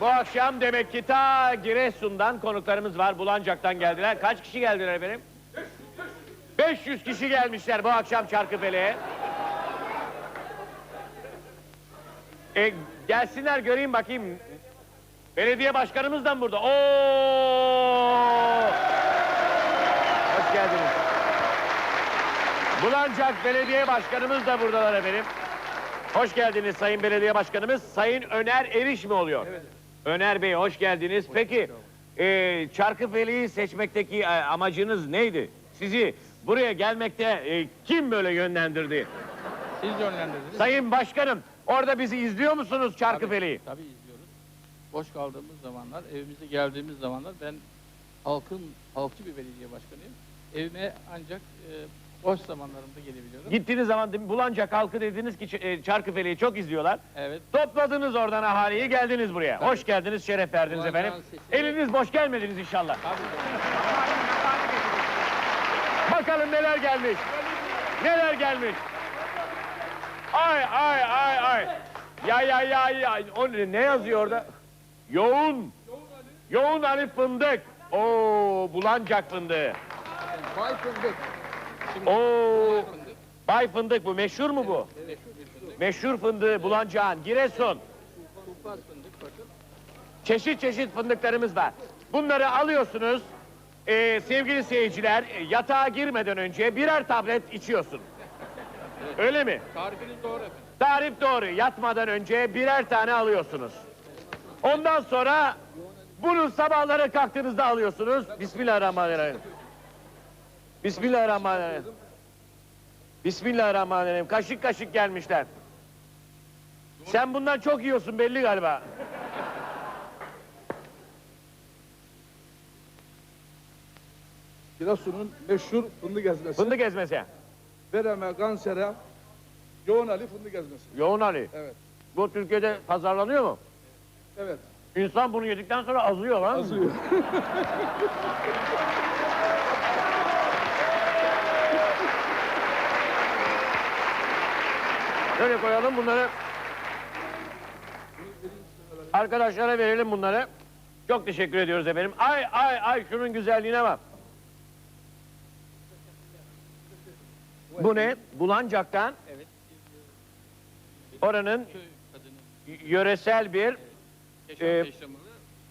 Bu akşam demek ki ta Giresun'dan konuklarımız var. Bulancak'tan geldiler. Kaç kişi geldiler efendim? 500 kişi gelmişler bu akşam Çarkıfele'ye. E, gelsinler göreyim bakayım. Belediye başkanımız da mı burada? Oo! Hoş geldiniz. Bulancak Belediye Başkanımız da buradalar efendim. Hoş geldiniz Sayın Belediye Başkanımız. Sayın Öner Eriş mi oluyor? Öner Bey hoş geldiniz. Peki e, Çarkıfele'yi seçmekteki e, amacınız neydi? Sizi buraya gelmekte e, kim böyle yönlendirdi? Siz yönlendirdiniz. Sayın Başkanım orada bizi izliyor musunuz Çarkıfele'yi? Tabii izliyoruz. Boş kaldığımız zamanlar, evimize geldiğimiz zamanlar ben halkın, halkçı bir belediye başkanıyım. Evime ancak e, boş zamanlarımda gelebiliyorum. Gittiğiniz zaman değil mi, Bulancak halkı dediniz ki Ç- e, Çarkıfele'yi çok izliyorlar. Evet. Topladınız oradan ahaliyi geldiniz buraya. Hoş geldiniz, şeref verdiniz Bulancak'ın efendim. sesini- Eliniz boş gelmediniz inşallah. Tabii. Bakalım neler gelmiş. Neler gelmiş. Ay ay ay ay. Ya ya ya ya. O ne, ne yazıyor orada? Yoğun. Yoğun Ali fındık. Oo bulancak fındığı. Bay fındık. Oo bay fındık bu. Meşhur mu bu? Meşhur fındığı bulancağın. Giresun. Tufaz fındık bakın. Çeşit çeşit fındıklarımız var. Bunları alıyorsunuz. Ee, sevgili seyirciler e, yatağa girmeden önce birer tablet içiyorsun. Öyle mi? Tarifiniz doğru efendim. Tarif doğru. Yatmadan önce birer tane alıyorsunuz. Ondan sonra bunu sabahları kalktığınızda alıyorsunuz. Bismillahirrahmanirrahim. Bismillahirrahmanirrahim. Bismillahirrahmanirrahim. Kaşık kaşık gelmişler. Sen bundan çok yiyorsun belli galiba. Giresun'un meşhur fındık ezmesi. Fındık ezmesi. Vereme, kansere, yoğun Ali fındık ezmesi. Yoğun Ali. Evet. Bu Türkiye'de pazarlanıyor mu? Evet. İnsan bunu yedikten sonra azıyor lan. Azıyor. Şöyle koyalım bunları. Arkadaşlara verelim bunları. Çok teşekkür ediyoruz efendim. Ay ay ay şunun güzelliğine bak. Bu ne? Bulancak'tan Evet. oranın yöresel bir yaşamını